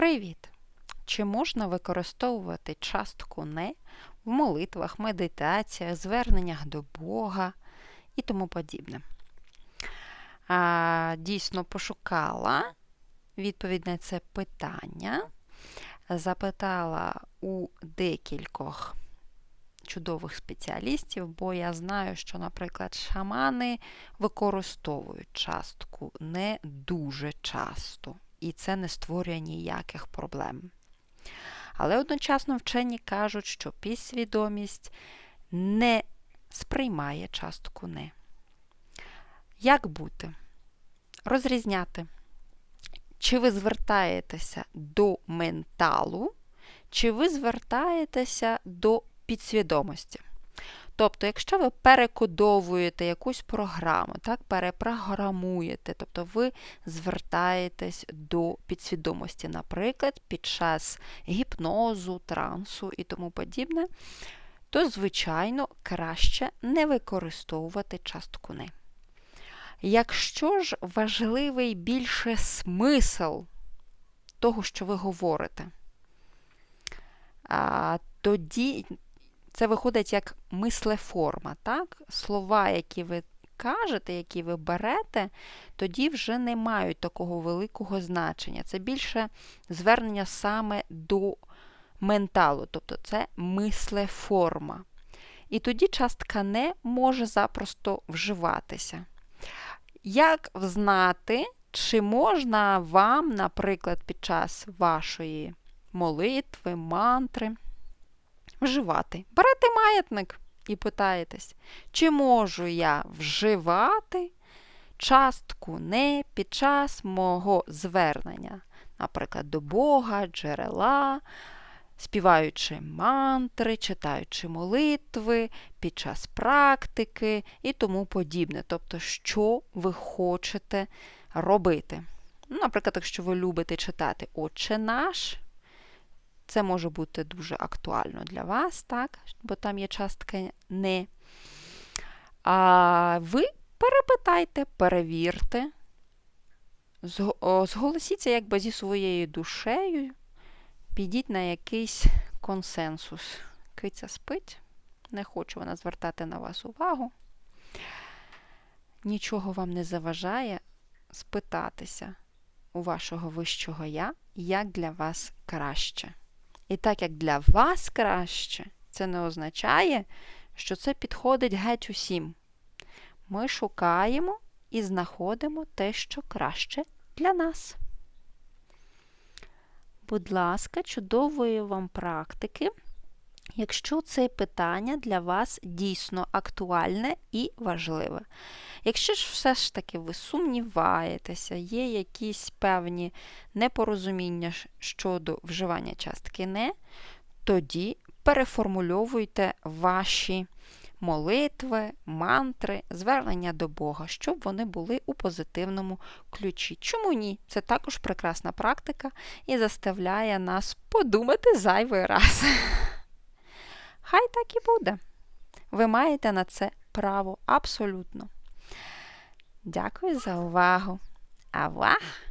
Привіт! Чи можна використовувати частку не в молитвах, медитаціях, зверненнях до Бога і тому подібне? А, Дійсно пошукала відповідь на це питання, запитала у декількох чудових спеціалістів, бо я знаю, що, наприклад, шамани використовують частку не дуже часто і це не створює ніяких проблем. Але одночасно вчені кажуть, що підсвідомість не сприймає частку не. Як бути? Розрізняти, чи ви звертаєтеся до менталу, чи ви звертаєтеся до підсвідомості. Тобто, якщо ви перекодовуєте якусь програму, так, перепрограмуєте, тобто ви звертаєтесь до підсвідомості, наприклад, під час гіпнозу, трансу і тому подібне, то, звичайно, краще не використовувати частку «не». Якщо ж важливий більше смисл того, що ви говорите, тоді це виходить як мислеформа. так? Слова, які ви кажете, які ви берете, тоді вже не мають такого великого значення. Це більше звернення саме до менталу, тобто це мислеформа. І тоді частка не може запросто вживатися. Як взнати, чи можна вам, наприклад, під час вашої молитви, мантри, вживати. Берете маятник і питаєтесь, чи можу я вживати частку не під час мого звернення, наприклад, до Бога, джерела, співаючи мантри, читаючи молитви, під час практики і тому подібне. Тобто, що ви хочете робити. Ну, Наприклад, якщо ви любите читати Отче наш. Це може бути дуже актуально для вас, так? бо там є частка не. А ви перепитайте, перевірте, зголосіться якби зі своєю душею, підіть на якийсь консенсус. Киця спить, не хочу вона звертати на вас увагу. Нічого вам не заважає спитатися у вашого вищого я, як для вас краще. І так як для вас краще, це не означає, що це підходить геть усім. Ми шукаємо і знаходимо те, що краще для нас. Будь ласка, чудової вам практики, якщо це питання для вас дійсно актуальне і важливе. Якщо ж все ж таки ви сумніваєтеся, є якісь певні непорозуміння щодо вживання частки не, тоді переформульовуйте ваші молитви, мантри, звернення до Бога, щоб вони були у позитивному ключі. Чому ні? Це також прекрасна практика і заставляє нас подумати зайвий раз. Хай так і буде. Ви маєте на це право абсолютно. Дякую за увагу. Авах!